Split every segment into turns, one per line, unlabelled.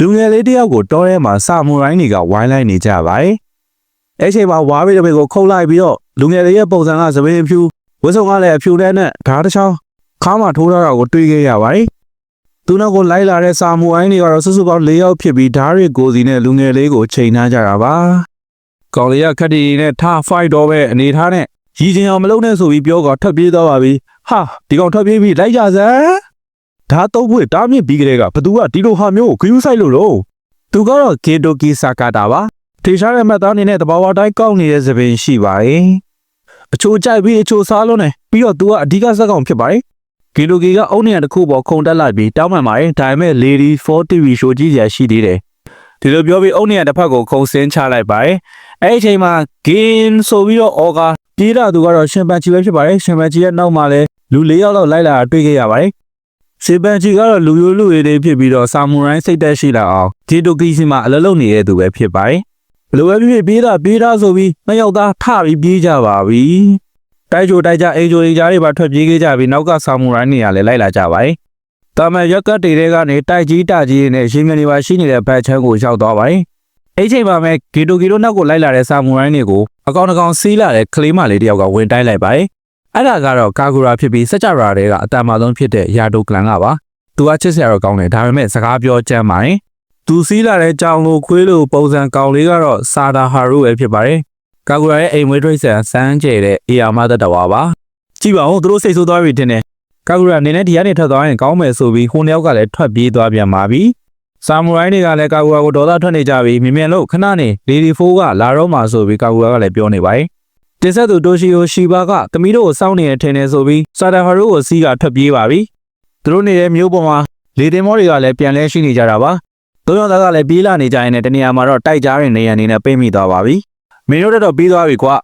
လူငယ်လေးတယောက်ကိုတောထဲမှာစာမူရိုင်းတွေကဝိုင်းလိုက်နေကြပါတယ်အဲ့ချိန်မှာဝါးပိတပိကိုခုတ်လိုက်ပြီးတော့လူငယ်လေးရဲ့ပုံစံကသပင်းဖြူဝတ်စုံကလည်းအဖြူတဲ့နဲ့ဓာတ်တစ်ချောင်းခါမှထိုးထားတာကိုတွေ့ခဲ့ရပါတယ်သူနောက်ကိုလိုက်လာတဲ့စာမူရိုင်းတွေကတော့စုစုပေါင်း၄ယောက်ဖြစ်ပြီးဓာတ်တွေကိုစီနဲ့လူငယ်လေးကိုချိန်ထားကြတာပါကောင်လေးကခက်တီနဲ့ထားဖိုက်တော့ပဲအနေထားနဲ့ရီချင်အောင်မလုပ်နဲ့ဆိုပြီးပြောကထပ်ပြေးသွားပါပြီဟာဒီကောင်ထပ်ပြေးပြီးလိုက်ကြစမ်း ဓာတ်တော့ဖွေတားမြင့်ပြီးကလေးကဘသူကဒီလိုဟာမျိုးကိုဂယူးဆိုင်လို့တော့သူကတော့ဂေတိုကီဆာကာတာပါထေရှားတဲ့မှတ်သားအနေနဲ့တဘာဝတိုင်းကောက်နေတဲ့သပင်ရှိပါတယ်အချိုကြိုက်ပြီးအချိုစားလုံးနေပြီးတော့သူကအဓိကဇက်ကောင်ဖြစ်ပါတယ်ဂီလိုဂီကအုံနေရတစ်ခုပေါ်ခုံတက်လိုက်ပြီးတောင်းပန်ပါတယ်ဒါပေမဲ့ Lady 4 TV show ကြည့်ရရှိသေးတယ်ဒီလိုပြောပြီးအုံနေရတစ်ဖက်ကိုခုံစင်းချလိုက်ပါတယ်အဲ့ဒီအချိန်မှာ gain ဆိုပြီးတော့ orga ပြေးတာသူကတော့ရှင်ပန်ချီပဲဖြစ်ပါတယ်ရှင်ပန်ချီရဲ့နောက်မှာလည်းလူ၄ယောက်လောက်လိုက်လာတာတွေ့ခဲ့ရပါတယ် ရှင်ပန်ချီကတော့လူရိုးလူရည်လေးဖြစ်ပြီးတော့ဆာမူရိုင်းစိတ်သက်ရှိလာအောင်ဂျီတိုကီစီမှာအလလုံးနေတဲ့သူပဲဖြစ်ပါတယ်ဘယ်လိုပဲဖြစ်ဖြစ်ပြေးတာပြေးတာဆိုပြီးနှစ်ယောက်သားထပြီးပြေးကြပါပြီတိုက်ကြိုတိုက်ကြအိမ်ကြိုအိမ်ကြားတွေပါထွက်ပြေးခဲ့ကြပြီးနောက်ကဆာမူရိုင်းနေရလဲလိုက်လာကြပါတယ်တာမန်ရက်ကတ်တွေထဲကနေတိုက်ကြီးတာကြီးနဲ့ရှင်မြန်နေပါရှိနေတဲ့ဘက်ချမ်းကိုရောက်သွားပါတယ်အဲ့ချိန်မှာပဲဂီတိုဂီတိုနောက်ကိုလိုက်လာတဲ့ဆာမူရိုင်းတွေကိုအကောင်တကောင်စီးလာတဲ့ကလေးမလေးတယောက်ကဝင်တိုက်လိုက်ပါတယ် အဲ့ဒါကတော့ကာဂူရာဖြစ်ပြီးစကြရာတွေကအတန်မာဆုံးဖြစ်တဲ့ယာတိုကလန်ကပါသူကချစ်စရာတော့ကောင်းတယ်ဒါပေမဲ့စကားပြောကြမ်းပါတယ်သူစီးလာတဲ့ကြောင်လိုခွေးလိုပုံစံကောင်လေးကတော့စာဒါဟာရုပဲဖြစ်ပါတယ်ကာဂူရာရဲ့အိမ်မွေးထိတ်ဆန်စမ်းကျဲတဲ့အေယာမသက်တော်ပါကြည့်ပါဦးသူတို့စိတ်ဆိုးသွားပြီတင်တယ်ကာဂူရာနေနဲ့ဒီကနေထွက်သွားရင်ကောင်းမယ်ဆိုပြီးဟိုနှစ်ယောက်ကလည်းထွက်ပြေးသွားပြန်ပါပြီဆာမူရိုင်းတွေကလည်းကာဂူရာကိုဒေါသထွက်နေကြပြီးမြင်မြန်လို့ခဏနေလေဒီဖိုးကလာတော့မှဆိုပြီးကာဂူရာကလည်းပြောနေပါတယ် တင်ဆက်သူတိုရှီယိုရှီဘာကတမီတို့ကိုစောင့်နေရထင်နေဆိုပြီးစာဒါဟာရုကိုစီးကထွက်ပြေးပါပြီသူတို့နေတဲ့မျိုးပေါ်မှာလေတင်မောတွေကလည်းပြန်လဲရှိနေကြတာပါသုံးယောက်သားကလည်းပြေးလာနေကြရင်လည်းတနေရာမှာတော့တိုက်ကြားရင်နေရအနေနဲ့ပိတ်မိသွားပါပြီမင်းတို့တက်တော့ပြီးသွားပြီကွာ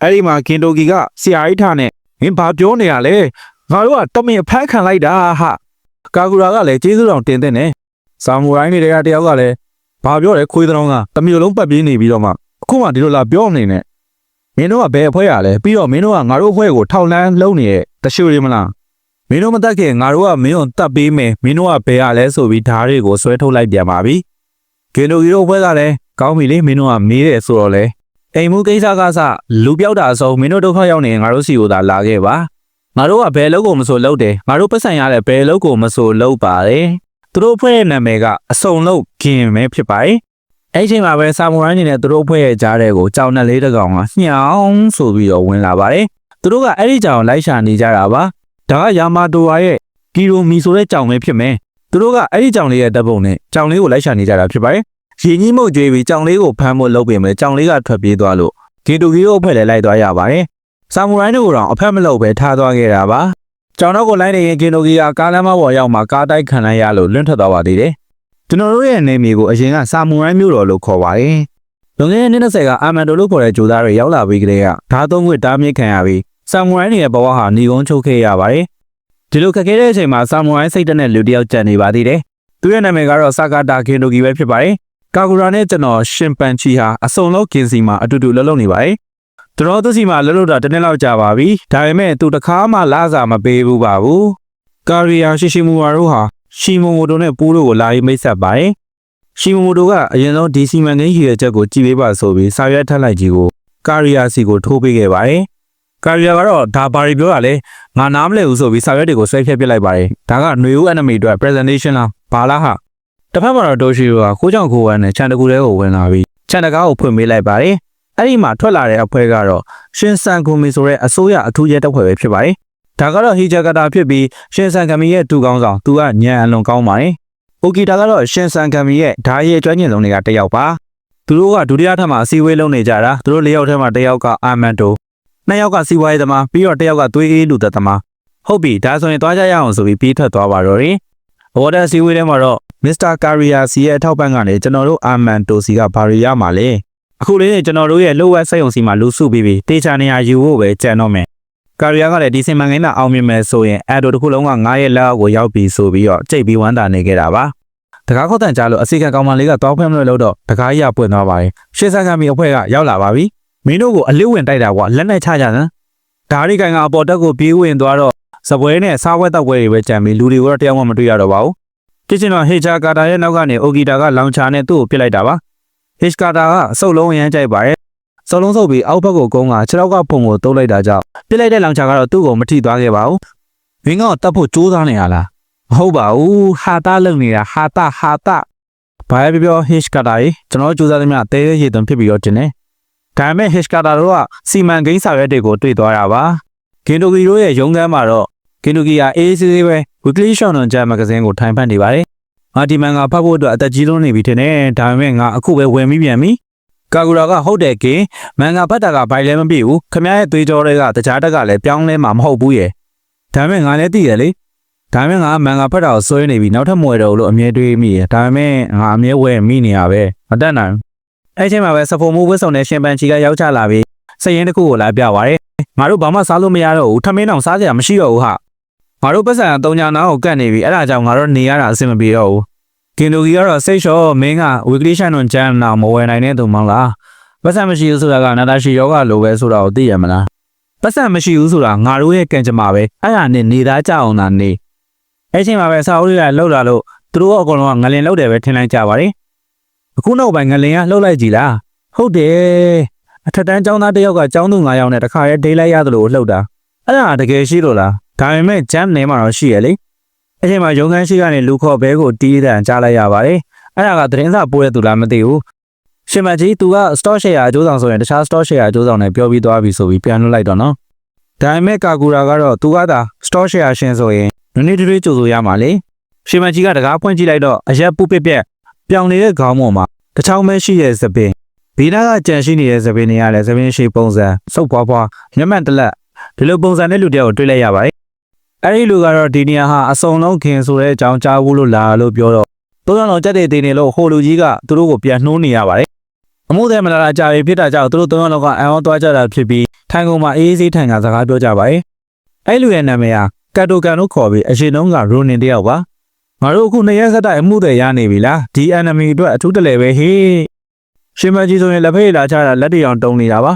အဲ့ဒီမှာကင်တိုကီကဆရာကြီးထားနဲ့မင်းဘာပြောနေရလဲငါတို့ကတမင်ဖမ်းခံလိုက်တာဟာကာဂူရာကလည်းကျေးဇူးတော်တင်တဲ့နဲ့ဆာမူရိုင်းတွေကတယောက်ကလည်းဘာပြောလဲခွေးတောင်းကတမျိုးလုံးပတ်ပြေးနေပြီးတော့မှအခုမှဒီလိုလာပြောနေနဲ့ မင်းတို့ကဘယ်အဖွဲရလဲပြီးတော့မင်းတို့ကငါတို့အဖွဲကိုထောက်လန်းလုံးနေတဲ့တရှိုရီမလားမင်းတို့မတက်ခင်ငါတို့ကမင်းကိုတတ်ပေးမယ်မင်းတို့ကဘယ်ရလဲဆိုပြီးဓာတ်တွေကိုဆွဲထုတ်လိုက်ပြန်ပါပြီဂင်ဒိုဂီတို့အဖွဲကလည်းကောင်းပြီလေမင်းတို့ကမေးတယ်ဆိုတော့လေအိမ်မှုကိစ္စကစလူပြောက်တာအစုံမင်းတို့ဒုက္ခရောက်နေငါတို့စီကိုသာလာခဲ့ပါငါတို့ကဘယ်လောက်ကိုမဆိုလုပ်တယ်ငါတို့ပတ်စံရတဲ့ဘယ်လောက်ကိုမဆိုလုပ်ပါတယ်သူတို့ဖွဲ့ရဲ့နာမည်ကအစုံလို့ဂင်ပဲဖြစ်ပါတယ် အဲ့ချိန်မှာပဲဆာမူရိုင်းနေနဲ့သူတို့ဖွဲ့ရဲ့ကြားတဲ့ကိုကြောင်နဲ့လေးတစ်ကောင်ကညှောင်းဆိုပြီးတော့ဝင်လာပါတယ်သူတို့ကအဲ့ဒီကြောင်လိုက်ရှာနေကြတာပါဒါကယာမာတိုဝါရဲ့ကီရိုမီဆိုတဲ့ကြောင်ပဲဖြစ်မယ်သူတို့ကအဲ့ဒီကြောင်လေးရဲ့တပ်ပုံနဲ့ကြောင်လေးကိုလိုက်ရှာနေကြတာဖြစ်ပါတယ်ရင်ကြီးမှုတ်ကြွေးပြီးကြောင်လေးကိုဖမ်းဖို့လုပ်ပြင်မယ်ကြောင်လေးကထွက်ပြေးသွားလို့ဂီတိုဂီကိုဖွဲ့လဲလိုက်သွားရပါတယ်ဆာမူရိုင်းတို့ကတော့အဖက်မလုပ်ပဲထားသွားခဲ့တာပါကြောင်တော့ကိုလိုက်နေရင်ဂီတိုဂီကကားလမ်းမပေါ်ရောက်မှကားတိုက်ခံလိုက်ရလို့လွင့်ထွက်သွားပါသေးတယ် ကျွန်တော်တို့ရဲ့နေမီကိုအရင်ကဆာမူရိုင်းမျိုးတော်လို့ခေါ်ပါတယ်လွန်ခဲ့တဲ့နှစ်20ကအာမန်တိုလို့ခေါ်တဲ့ဂျိုသားတွေရောက်လာပြီးကလေးကဓာတ်သုံးခွေတားမြစ်ခံရပြီးဆာမူရိုင်းတွေရဲ့ဘဝဟာညီကုန်းချုပ်ခဲ့ရပါတယ်ဒီလိုခက်ခဲတဲ့အချိန်မှာဆာမူရိုင်းစိတ်တက်တဲ့လူတစ်ယောက်ကြံနေပါသေးတယ်သူရဲ့နာမည်ကတော့ဆာကာတာဂင်တိုဂီပဲဖြစ်ပါတယ်ကာဂူရာနဲ့ကျွန်တော်ရှင်ပန်ချီဟာအစုံလုံးကင်စီမှာအတူတူလှုပ်လှုပ်နေပါတယ်ကျွန်တော်သူစီမှာလှုပ်လှုပ်တာတစ်နှစ်လောက်ကြာပါပြီဒါပေမဲ့သူတခါမှလာစားမပေးဘူးပါဘူးကာရီယာရှိရှိမူဝါတို့ဟာ ရှီမိုမိုတိုနဲ့ပူးတို့ကိုလာပြီးမိတ်ဆက်ပါတယ်ရှီမိုမိုတိုကအရင်ဆုံးဒီစီမန်ကိန်းရည်ရွယ်ချက်ကိုကြည်ပေးပါဆိုပြီးစာရွက်ထပ်လိုက်ကြီးကိုကာရီယာစီကိုထိုးပေးခဲ့ပါတယ်ကာရီယာကတော့ဒါဘာတွေပြောတာလဲငါနားမလဲဘူးဆိုပြီးစာရွက်တွေကိုဆွဲဖြတ်ပစ်လိုက်ပါတယ်ဒါကຫນွေဦး enemy အတွက် presentation လားဘာလားဟာတစ်ဖက်မှာတော့ဒိုရှီရိုကခိုးကြောင်ခိုးဝမ်းနဲ့ခြံတကူတဲကိုဝင်လာပြီးခြံတကားကိုဖွင့်ပေးလိုက်ပါတယ်အဲ့ဒီမှာထွက်လာတဲ့အဖွဲ့ကတော့ရှင်ဆန်ကူမီဆိုတဲ့အစိုးရအထူးရဲတပ်ဖွဲ့ပဲဖြစ်ပါတယ် ဒါကတော့ဟီဂျာကတာဖြစ်ပြီးရှင်ဆန်ကမီရဲ့တူကောင်းဆောင်သူကညံအလွန်ကောင်းပါတယ်။အိုကီတာကတော့ရှင်ဆန်ကမီရဲ့ဓာရဲ့ကျွမ်းကျင်ဆုံးတွေကတယောက်ပါ။သူတို့ကဒုတိယထပ်မှာအစည်းအဝေးလုပ်နေကြတာသူတို့၄ယောက်ထဲမှာတယောက်ကအာမန်တိုနှစ်ယောက်ကစီဝိုင်းသမားပြီးတော့တယောက်ကသွေးအေးလူသက်သမားဟုတ်ပြီဒါဆိုရင်သွားကြရအောင်ဆိုပြီးပြေးထွက်သွားပါတော့တယ်။ဘော်ဒါစီဝေးထဲမှာတော့မစ္စတာကာရီယာစီရဲ့အထောက်ပံ့ကနေကျွန်တော်တို့အာမန်တိုစီကဘာရီရမှာလဲ။အခုလေးကျွန်တော်တို့ရဲ့လိုဝက်စိတ်ုံစီမှာလူစုပြီးပြီးတေချာနေရာယူဖို့ပဲကြံတော့မယ်။ ကာရီယာကလည်းဒီစင်မန်ကိန်းသာအောင်မြင်မယ်ဆိုရင်အက်ဒိုတစ်ခုလုံးက9ရက်လောက်ကိုရောက်ပြီဆိုပြီးတော့ကြိတ်ပြီးဝမ်းသာနေခဲ့တာပါ။တကားခေါက်တန်ကြားလို့အစီကံကောင်မလေးကတောင်းဖက်မလို့လို့တော့တကားကြီးကပွင့်သွားပါတယ်။ရှေ့ဆက်ကမီအဖွဲ့ကရောက်လာပါပြီ။မင်းတို့ကိုအလစ်ဝင်တိုက်တာကွာလက်နဲ့ချကြစမ်း။ဒါရီကန်ကအပေါ်တက်ကိုပြေးဝင်သွားတော့စပွဲနဲ့စားဝဲတောက်ပွဲတွေပဲကြံပြီးလူတွေကိုတော့တယောက်မှမတွေ့ရတော့ပါဘူး။ဖြစ်ချင်တော့ဟေချာကာတာရဲ့နောက်ကနေအိုဂီတာကလောင်ချာနဲ့သူ့ကိုပစ်လိုက်တာပါဟေချကာတာကအဆုတ်လုံးရမ်းကြိုက်ပါတယ် စုံလုံးဆုပ်ပြီးအောက်ဘက်ကိုကုန်းကခြေထောက်ကပုံကိုတုံးလိုက်တာကြောင့်ပစ်လိုက်တဲ့လောင်ချာကတော့သူ့ကိုမထိသွားခဲ့ပါဘူးမင်းကတတ်ဖို့ကြိုးစားနေရလားမဟုတ်ပါဘူးဟာတာလုံနေတာဟာတာဟာတာဘာပဲပြောဟေချကာတာကြီးကျွန်တော်ကြိုးစားသမျှတဲရဲရေသွင်းဖြစ်ပြီးတော့တင်တယ်ဒါပေမဲ့ဟေချကာတာတို့ကစီမံကိန်းစာရွက်တွေကိုတွေ့သွားတာပါဂင်တိုဂီတို့ရဲ့ရုံးခန်းမှာတော့ဂင်တိုဂီကအေးအေးဆေးဆေးပဲ Weekly Shonen Jump Magazine ကိုထိုင်ဖတ်နေပါတယ်ငါဒီမန်ကဖတ်ဖို့အတွက်အသက်ကြီးလွန်းနေပြီထင်တယ်ဒါပေမဲ့ငါအခုပဲဝင်ပြီးပြန်ပြီ ကာဂူရာကဟုတ်တယ်ကင်မန်ကဖတ်တာကဘိုင်လည်းမပြည့်ဘူးခမရရဲ့သွေးကြောတွေကတခြားတက်ကလည်းပြောင်းလဲမှာမဟုတ်ဘူးရဲ့ဒါပေမဲ့ငါလည်းသိရလေဒါပေမဲ့ငါမန်ကဖတ်တာကိုစွဲနေပြီနောက်ထပ်မဝယ်တော့ဘူးလို့အမြဲတွေးမိရဲ့ဒါပေမဲ့ငါအမြဲဝယ်မိနေရပဲမတတ်နိုင်ဘူးအဲ့ချိန်မှာပဲစဖိုမိုးဝစ်ဆောင်တဲ့ရှင်ပန်ချီကရောက်ချလာပြီးစရင်တစ်ခုကိုလာပြသွားတယ်ငါတို့ဘာမှစားလို့မရတော့ဘူးထမင်းတောင်စားစရာမရှိတော့ဘူးဟာငါတို့ပတ်စံတုံညာနာကိုကတ်နေပြီအဲ့ဒါကြောင့်ငါတို့နေရတာအဆင်မပြေတော့ဘူး ကင်တိုဂီကတော့စိတ်လျှော့မင်းက weekly channel ဂျန်နာမဝယ်နိုင်တဲ့သူမောင်လားပတ်စံမရှိဘူးဆိုတာကနာတာရှိယောဂလိုပဲဆိုတာကိုသိရမလားပတ်စံမရှိဘူးဆိုတာငါတို့ရဲ့ကံကြမ္မာပဲအဲ့ဒါနဲ့နေသားကြအောင်သာနေအဲ့ချိန်မှာပဲစာအုပ်တွေကလှုပ်လာလို့သူတို့ကအကုန်လုံးကငလင်လှုပ်တယ်ပဲထင်လိုက်ကြပါတယ်အခုနောက်ပိုင်းငလင်ကလှုပ်လိုက်ကြည်လားဟုတ်တယ်အထက်တန်းကျောင်းသားတစ်ယောက်ကကျောင်းသူ9ယောက်နဲ့တခါရဲဒေးလိုက်ရတယ်လို့လှုပ်တာအဲ့ဒါတကယ်ရှိလို့လားဒါပေမဲ့ jam နေမှာတော့ရှိရလေ အဲ့ချိန်မှာရုံခန်းရှိကနေလူခေါ်ဘဲကိုတီးတန်ကြားလိုက်ရပါတယ်။အဲ့ဒါကသတင်းစာပိုးတဲ့သူလားမသိဘူး။ရှင်မကြီးသူက store share အကျိုးဆောင်ဆိုရင်တခြား store share အကျိုးဆောင်နဲ့ပြောပြီးသွားပြီဆိုပြီးပြန်လွှတ်လိုက်တော့နော်။ဒါပေမဲ့ကာကူရာကတော့သူကသာ store share ရှင်ဆိုရင်နည်းနည်းတွေးကြိုဆိုရမှာလေ။ရှင်မကြီးကတကားဖွင့်ကြည့်လိုက်တော့အရက်ပုပစ်ပြက်ပြောင်နေတဲ့ခေါင်းပေါ်မှာတချောင်းပဲရှိရဲ့သပင်ဘီနာကကြံရှိနေတဲ့သပင်တွေကလည်းသပင်ရှိပုံစံစုပ်ပွားပွားညမှန်တလက်ဒီလိုပုံစံနဲ့လူတယောက်ကိုတွေ့လိုက်ရပါတယ် အဲ့ဒီလူကတော့ဒီနေရာဟာအစုံလုံးခင်ဆိုတဲ့အကြောင်းကြားဘူးလို့လာလို့ပြောတော့သုံးယောက်လုံးကြက်တဲ့တင်းနေလို့ဟိုလူကြီးကသူတို့ကိုပြန်နှိုးနေရပါတယ်အမှုတဲ့မလာတာကြာပြီဖြစ်တာကြောင့်သူတို့သုံးယောက်လုံးကအံ့ဩသွားကြတာဖြစ်ပြီးထိုင်ကုန်မှာအေးအေးဆေးထိုင်ကစကားပြောကြပါတယ်အဲ့လူရဲ့နာမည်ဟာကတ်တိုကန်လို့ခေါ်ပြီးအရှင်တုန်းကရိုနင်တယောက်ပါငါတို့အခုနှစ်ရက်ဆက်တိုက်အမှုတွေရနေပြီလားဒီ enemy အတွက်အထူးတလဲပဲဟေးရှင်မကြီးဆိုရင်လက်ဖေးလာချတာလက်တရောင်တုံနေတာပါ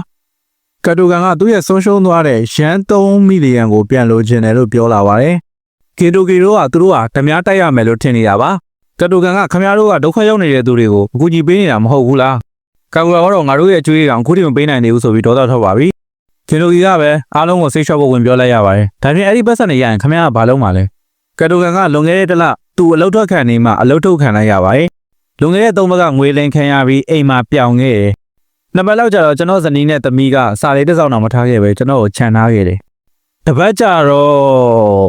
ကတ်တိုကန်ကသူ့ရဲ့ဆုံးရှုံးသွားတဲ့ရန်3မီလီယံကိုပြန်လိုချင်တယ်လို့ပြောလာပါတယ်။ကီတိုကီတို့ကသူတို့ဟာဓမြတိုက်ရမယ်လို့ထင်နေတာပါ။ကတ်တိုကန်ကခမရတို့ကဒုက္ခရောက်နေတဲ့သူတွေကိုအကူအညီပေးနေတာမဟုတ်ဘူးလား။ကာကူကတော့ငါတို့ရဲ့အကျွေးကောင်အခုထိမပေးနိုင်သေးဘူးဆိုပြီးဒေါသထွက်ပါပြီ။ကီတိုကီကပဲအားလုံးကိုစိတ်လျှော့ဖို့ဝင်ပြောလိုက်ရပါတယ်။ဒါပြင်အဲ့ဒီပတ်စံတွေရရင်ခမရကဘာလုပ်မှာလဲ။ကတ်တိုကန်ကလွန်ခဲ့တဲ့တစ်လသူအလုတ်ထွက်ခံနေမှအလုတ်ထုတ်ခံလိုက်ရပါတယ်။လွန်ခဲ့တဲ့သုံးဘက်ကငွေလင်ခံရပြီးအိမ်မှာပြောင်းခဲ့တယ် နံပါတ်လောက်ကြတော့ကျွန်တော်ဇနီးနဲ့သမီးကစာလေးတစ်စောင်းတော့မထားခဲ့ပဲကျွန်တော်ကိုခြံထားခဲ့တယ်။တပတ်ကြတော့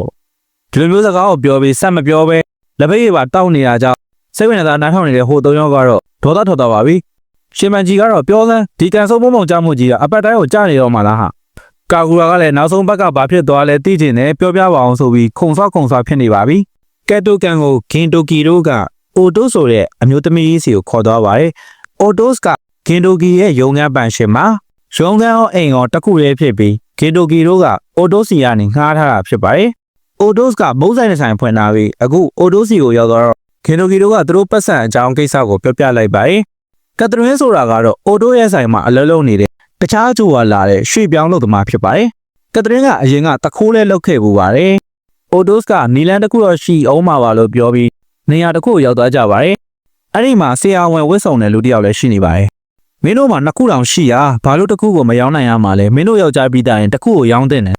ဒီလိုမျိုးစကားကိုပြောပြီးဆက်မပြောပဲလက်ပိတ်ရပါတောက်နေတာကြောင့်စိတ်ဝင်စားနားထောင်နေတဲ့ဟိုသုံးယောက်ကတော့ဒေါသထွက်သွားပါပြီ။ရှင်မန်ကြီးကတော့ပြောစမ်းဒီကန်ဆုံးမုံမုံကြမှုကြီးကအပတ်တိုင်းကိုကြားနေတော့မှလားဟာ။ကာကူရာကလည်းနောက်ဆုံးဘက်ကဘာဖြစ်သွားလဲသိချင်တယ်ပြောပြပါအောင်ဆိုပြီးခုံဆောက်ခုံဆောက်ဖြစ်နေပါပြီ။ကက်တိုကန်ကိုဂင်တိုကီတို့ကအိုတိုဆိုတဲ့အမျိုးသမီးစီကိုခေါ်သွားပါတယ်။အိုတိုစ်က ဂင်တိုကီရဲ့ရုံငန်းပန်ရှင်မှာရုံငန်းရောအိမ်ရောတစ်ခုတည်းဖြစ်ပြီးဂင်တိုကီတို့ကအိုတိုစီကနေငှားထားတာဖြစ်ပါတယ်။အိုတိုစ်ကမုန်းဆိုင်တဲ့ဆိုင်ဖွင့်ထားပြီးအခုအိုတိုစီကိုရောက်တော့ဂင်တိုကီတို့ကသူတို့ပတ်စံအကြောင်းကိစ္စကိုပြောပြလိုက်ပါတယ်။ကက်သရင်းဆိုတာကတော့အိုတိုရဲ့ဆိုင်မှာအလုပ်လုပ်နေတဲ့တခြားအကျိုးကလာတဲ့ရွှေပြောင်းလုပ်သမားဖြစ်ပါတယ်။ကက်သရင်းကအရင်ကတခိုးလဲလုပ်ခဲ့ပူပါတယ်။အိုတိုစ်ကနီလန်တစ်ခုတော့ရှိအောင်ပါပါလို့ပြောပြီးနေရာတစ်ခုကိုရောက်သွားကြပါတယ်။အဲ့ဒီမှာဆရာဝန်ဝစ်ဆောင်တဲ့လူတစ်ယောက်လည်းရှိနေပါတယ်။ မင်းတို့မှာနှစ်ခုတောင်ရှိရဘာလို့တစ်ခုကိုမရောင်းနိုင်ရမှာလဲမင်းတို့ယောက်ျားပြီးတာရင်တစ်ခုကိုရောင်းတဲ့နဲ့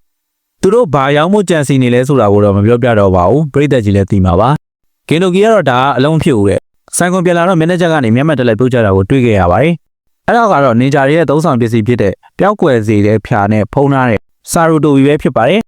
သူတို့ဘာရောင်းမှုကြံစီနေလဲဆိုတာကိုတော့မပြောပြတော့ပါဘူးပြိသက်ကြီးလည်းသိမှာပါကင်တိုကီကတော့ဒါကအလုံးဖြစ်ဦးတဲ့ဆိုင်ကွန်ပြန်လာတော့မန်နေဂျာကနေမျက်မှန်တက်လိုက်ပြုတ်ကြတာကိုတွေ့ခဲ့ရပါတယ်အဲ့တော့ကတော့နေဂျာတွေရဲ့သုံးဆောင်ပစ္စည်းဖြစ်တဲ့ပျောက်ကွယ်စေတဲ့ဖြာနဲ့ဖုံးထားတဲ့ဆာရူတိုဘီပဲဖြစ်ပါတယ်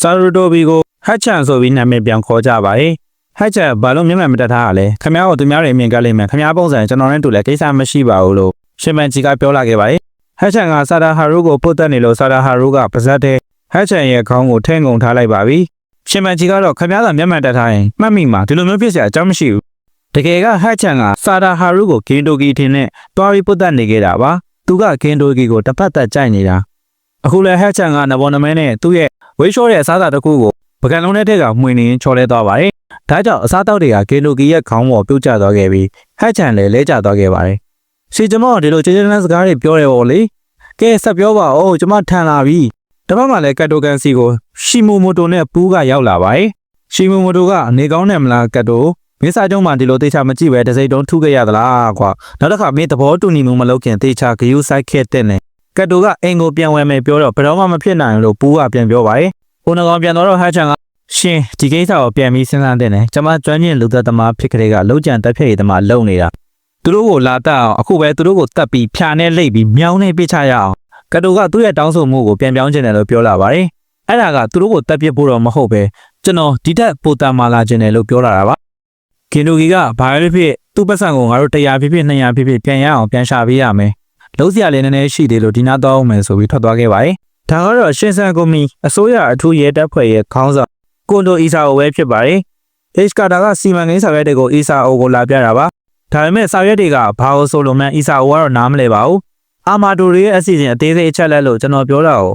ဆာရူတိုဘီကိုဟတ်ချန်ဆိုပြီးနာမည်ပြန်ခေါ်ကြပါတယ်ဟတ်ချန်ဘာလို့မျက်မှန်မတက်ထားရလဲခင်ဗျားတို့သူများတွေအမြင်ကလိမ့်မယ်ခင်ဗျားပုံစံကျွန်တော်နဲ့တူလဲကိစ္စမရှိပါဘူးလို့ ရှင်မန်ဂျီကပြောလာခဲ့ပါတယ်။ဟက်ချန်ကဆာဒါဟာရူကိုပုတ်တက်နေလို့ဆာဒါဟာရူကပါဇက်တဲ့ဟက်ချန်ရဲ့ခေါင်းကိုထဲငုံထားလိုက်ပါပြီ။ရှင်မန်ဂျီကတော့ခမည်းတော်မျက်မှန်တက်ထားရင်မှတ်မိမှာဒီလိုမျိုးဖြစ်စရာအကြောင်းမရှိဘူး။တကယ်ကဟက်ချန်ကဆာဒါဟာရူကိုဂင်တိုဂီထင်နဲ့တွားပြီးပုတ်တက်နေခဲ့တာပါ။သူကဂင်တိုဂီကိုတစ်ဖက်သက်ကြိုက်နေတာ။အခုလည်းဟက်ချန်ကနဘောနမဲနဲ့သူ့ရဲ့ဝေးရှော့တဲ့အစားအစာတစ်ခုကိုပကံလုံးနဲ့ထက်ကမှွင်နေချော်လဲသွားပါတယ်။ဒါကြောင့်အစားတောက်တွေကဂင်တိုဂီရဲ့ခေါင်းပေါ်ပြုတ်ကျသွားခဲ့ပြီးဟက်ချန်လည်းလဲကျသွားခဲ့ပါတယ်။ စီကျမတို့ဒီလိုကျေကျေနပ်စကားတွေပြောတယ်ဗောလေကဲဆက်ပြောပါဦးကျမထန်လာပြီတပတ်မှလည်းကတ်တိုကန်စီကိုရှီမိုမိုတိုနဲ့ပူးကရောက်လာပါတယ်ရှီမိုမိုတိုကအနေကောင်းတယ်မလားကတ်တိုမင်းစာကြုံမှဒီလိုတေချာမကြည့်ပဲတစိမ့်တုံးထုခဲ့ရသလားကွာနောက်တစ်ခါမင်းသဘောတူညီမှုမလုပ်ခင်တေချာဂယူဆိုင်ခဲ့တဲ့နဲ့ကတ်တိုကအိမ်ကိုပြန်ဝင်မယ်ပြောတော့ဘယ်တော့မှမဖြစ်နိုင်ဘူးလို့ပူးကပြန်ပြောပါတယ်ကိုနကောင်ပြန်တော့ဟတ်ချန်ကရှင်ဒီကိစ္စကိုပြန်ပြီးစဉ်းစားတဲ့နဲ့ကျွန်မကျွမ်းကျင်လူသက်သမားဖြစ်ကလေးကလုံးကြံတက်ဖြည့်ရည်သမားလုံနေတာ သူတို့ကိုလာတက်အောင်အခုပဲသူတို့ကိုတက်ပြီးဖြာနဲ့လိတ်ပြီးမြောင်းနေပြချရအောင်ကတ်တိုကသူ့ရဲ့တောင်းဆိုမှုကိုပြန်ပြောင်းချင်တယ်လို့ပြောလာပါတယ်အဲ့ဒါကသူတို့ကိုတက်ပစ်ဖို့တော့မဟုတ်ပဲကျွန်တော်ဒီတက်ပိုတန်မာလာခြင်းတယ်လို့ပြောလာတာပါကင်ဒိုဂီကဘာပဲဖြစ်ဖြစ်သူ့ပတ်စံကိုငါတို့100ဖြစ်ဖြစ်200ဖြစ်ဖြစ်ပြန်ရအောင်ပြန်ရှာပေးရမယ်လုံးစရာလေးနည်းနည်းရှိသေးလို့ဒီနာတော့အောင်မယ်ဆိုပြီးထွက်သွားခဲ့ပါတယ်ဒါကတော့ရှင်းဆန်ကုမ္ပဏီအစိုးရအထူးရဲတပ်ဖွဲ့ရဲ့ခေါင်းဆောင်ကွန်ဒိုအီဆာအိုပဲဖြစ်ပါတယ်။ H ကာတာကစီမံကိန်းဆောင်ရွက်တွေကိုအီဆာအိုကိုလာပြတာပါ။ ဒါပေမဲ့ဆောင်ရွက်တွေကဘာလို့ဆိုလို့မှန်းအီဆာအိုကတော့နားမလဲပါဘူး။အာမာတိုတွေရဲ့အစီအစဉ်အသေးစိတ်အချက်လက်လို့ကျွန်တော်ပြောတာကို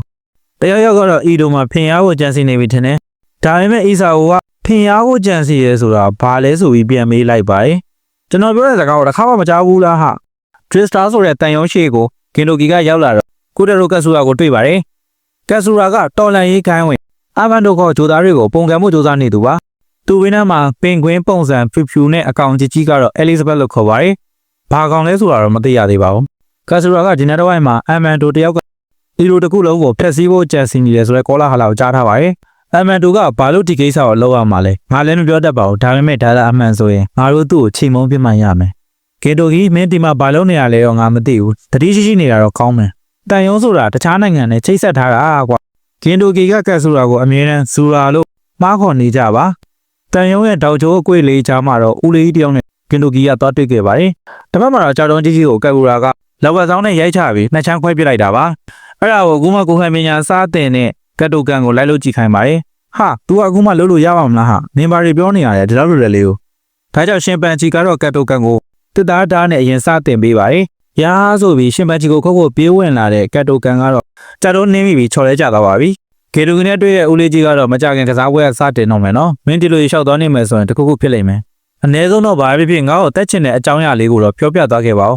တယောက်ယောက်ကတော့အီဒိုမှာဖင်ရဖို့ကြံစီနေပြီထင်တယ်။ဒါပေမဲ့အီဆာအိုကဖင်ရဖို့ကြံစီရဲဆိုတာဘာလဲဆိုပြီးပြန်မေးလိုက်ပါတယ်။ကျွန်တော်ပြောတဲ့စကားကိုတစ်ခါမှမကြားဘူးလားဟာ။ Tristar ဆိုတဲ့တန်ရုံးရှိကိုဂင်ဒိုဂီကရောက်လာတော့ကုဒရိုကဆူရာကိုတွေ့ပါတယ်။ကဆူရာကတော်လန်ရေးခိုင်းဝင်အာဗန်ဒိုခေါ်ဂျိုသားတွေကိုပုံကံမှုဂျိုသားနေသူပါ သူဝင်းထဲမှာပင်ကွင်းပုံစံဖြူဖြူနဲ့အကောင်ကြီးကြီးကတော့အဲလီဇဘက်လို့ခေါ်ပါတယ်ဘာကောင်လဲဆိုတာတော့မသိရသေးပါဘူးကာဆူရာကဒီနေ့တော့မှာအမန်ဒိုတယောက်ကဒီလိုတစ်ခုလုံးကိုဖျက်ဆီးဖို့ကြံစီနေတယ်ဆိုတော့ကောလာဟာလာကိုကြားထားပါတယ်အမန်ဒိုကဘာလို့ဒီကိစ္စကိုလုပ်ရမှာလဲငါလည်းမပြောတတ်ပါဘူးဒါပေမဲ့ဒါသာအမှန်ဆိုရင်ငါတို့သူ့ကိုချိန်မုံပြမှန်ရမယ်ကေတိုဂီမင်းဒီမှာဘာလုပ်နေရလဲတော့ငါမသိဘူးတတိရှိရှိနေတာတော့ကောင်းမယ်တန်ယုံဆိုတာတခြားနိုင်ငံနဲ့ချိတ်ဆက်ထားတာကွာကင်ဒိုဂီကကတ်ဆူရာကိုအမြဲတမ်းဇူရာလို့မှားခေါ်နေကြပါ တန်ယုံရဲ့တောက်ချိုးအကွေလေးချားမှာတော့ဦးလေးတယောက်နဲ့ကင်ဒိုဂီကသွားတွေ့ခဲ့ပါတယ်တပတ်မှာတော့ကြောက်တုံးကြီးကြီးကိုကတ်ကူရာကလောဘဆောင်နဲ့ရိုက်ချပြီးနှစ်ချမ်းခွဲပစ်လိုက်တာပါအဲ့ဒါကိုအခုမှကိုဟန်မညာစားတင်နဲ့ကတ်တိုကန်ကိုလိုက်လို့ကြည့်ခိုင်းပါတယ်ဟာ तू ကအခုမှလှုပ်လို့ရပါမလားဟာနင်ဘာတွေပြောနေရလဲဒီလောက်လိုလေလေးကိုဒါကြောင့်ရှင်ပန်ချီကတော့ကတ်တိုကန်ကိုတစ်သားသားနဲ့အရင်စားတင်ပေးပါတယ်ရာဆိုပြီးရှင်ပန်ချီကိုခုတ်ခုတ်ပြေးဝင်လာတဲ့ကတ်တိုကန်ကတော့ကြတော့နင်းပြီးချော်လဲကြသွားပါပြီ ကေတူကနဲ့တွေ့တဲ့ဦးလေးကြီးကတော့မကြခင်ကစားပွဲကစတင်တော့မယ်နော်မင်းဒီလိုရှောက်သွားနေမယ်ဆိုရင်တခုခုဖြစ်လိမ့်မယ်အ ਨੇ ဆုံးတော့ဘာပဲဖြစ်ဖြစ်ငါ့ကိုတက်ချင်တဲ့အကြောင်းအရာလေးကိုတော့ပြောပြသွားခဲ့ပါဦး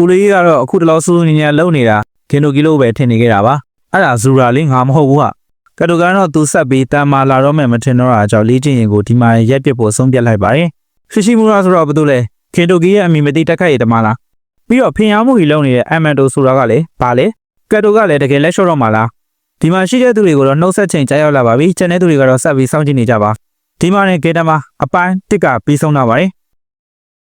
ဦးလေးကြီးကတော့အခုတလောစူးစူးညံ့ညံ့လုံနေတာကင်တိုကီလိုပဲထင်နေခဲ့တာပါအဲ့ဒါဇူရာလေးငါမဟုတ်ဘူးဟာကတူကန်တော့သူဆက်ပြီးတန်မာလာတော့မယ်မထင်တော့တာကြောင့်လေးချင်းရင်ကိုဒီမှာရက်ပစ်ဖို့ဆုံးဖြတ်လိုက်ပါတယ်ရှိရှိမူရာဆိုတော့ဘာလို့လဲကင်တိုကီရဲ့အမိမတိတက်ခတ်ရည်တမလားပြီးတော့ဖင်ရမှုကြီးလုံနေတဲ့အမန်တိုဆိုတာကလည်းဘာလဲကက်တိုကလည်းတကယ်လက်လျှော့တော့မှာလား ဒီမှာရှိတဲ့သူတွေကိုတော့နှုတ်ဆက်ချိန်ကြားရောက်လာပါပြီကျန်တဲ့သူတွေကတော့ဆက်ပြီးစောင့်ကြည့်နေကြပါဒီမှာနဲ့ကေတမအပိုင်းတစ်ကပြီးဆုံးတော့ပါတယ်